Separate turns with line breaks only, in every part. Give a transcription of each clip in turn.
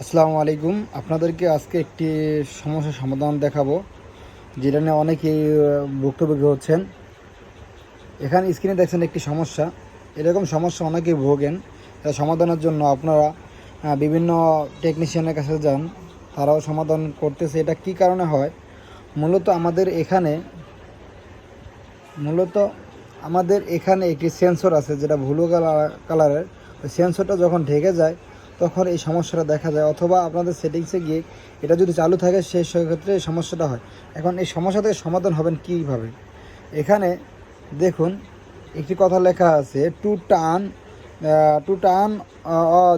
আসসালামু আলাইকুম। আপনাদেরকে আজকে একটি সমস্যার সমাধান দেখাবো, যেটা নিয়ে অনেকেই ভুক্তভোগী হচ্ছেন। এখানে স্ক্রিনে দেখছেন একটি সমস্যা। এরকম সমস্যা অনেকেই ভোগেন। এটা সমাধানের জন্য আপনারা বিভিন্ন টেকনিশিয়ানের কাছে যান, তারাও সমাধান করতেছে। এটা কি কারণে হয়? মূলত আমাদের এখানে, মূলত আমাদের এখানে একটি সেন্সর আছে, যেটা ভুলো কালার, কালারের। সেন্সরটা যখন ঢেকে যায় তখন এই সমস্যাটা দেখা যায় অথবা আপনাদের সেটিংসে গিয়ে এটা যদি চালু থাকে সেই ক্ষেত্রে এই সমস্যাটা হয়। এখন এই সমস্যা থেকে সমাধান হবেন কীভাবে? এখানে দেখুন একটি কথা লেখা আছে to turn to turn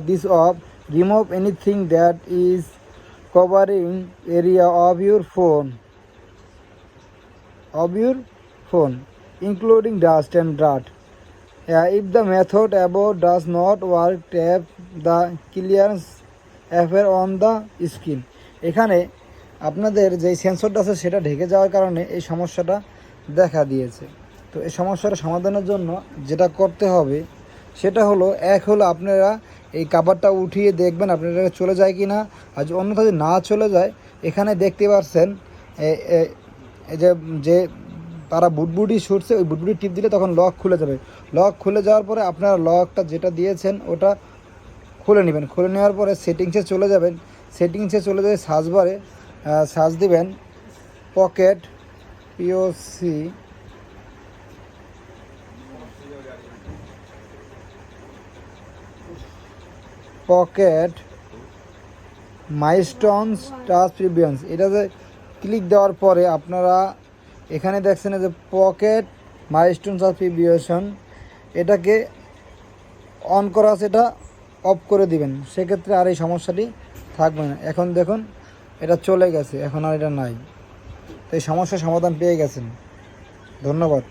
this off remove anything that is covering area of your phone of your phone including dust and dirt if the method above does not work, tap the clearance affair on the skin. এখানে আপনাদের যে সেন্সরটা আছে সেটা ঢেকে যাওয়ার কারণে এই সমস্যাটা দেখা দিয়েছে। তো এই সমস্যাটা সমাধানের জন্য যেটা করতে হবে, সেটা হলো, এক হলো আপনারা এই কাবারটা উঠিয়ে দেখবেন আপনারা চলে যায় কি না আর অন্যথা যদি না চলে যায়, এখানে দেখতে এ- যে যে তারা বুটবুটি ছুটছে, ওই বুটবুটি টিপ দিলে তখন লক খুলে যাবে। লক খুলে যাওয়ার পরে আপনারা লকটা যেটা দিয়েছেন, ওটা খুলে নেবেন। খুলে নেওয়ার পরে সেটিংসে চলে যাবেন। সেটিংসে চলে যাবে সার্চ বারে সার্চ দিবেন পকেট পিওসি পকেট মাইস্টোনস টাচ প্রিভিয়ান্স এটাতে ক্লিক দেওয়ার পরে আপনারা এখানে দেখছেন যে পকেট মাইস্টোন টাচ প্রিভিয়েশন এটাকে অন করা আছে, এটা অফ করে দিবেন। সেক্ষেত্রে আর এই সমস্যাটি থাকবে না। এখন দেখুন, এটা চলে গেছে, এখন আর এটা নাই। তো এই সমস্যার সমাধান পেয়ে গেছেন। ধন্যবাদ।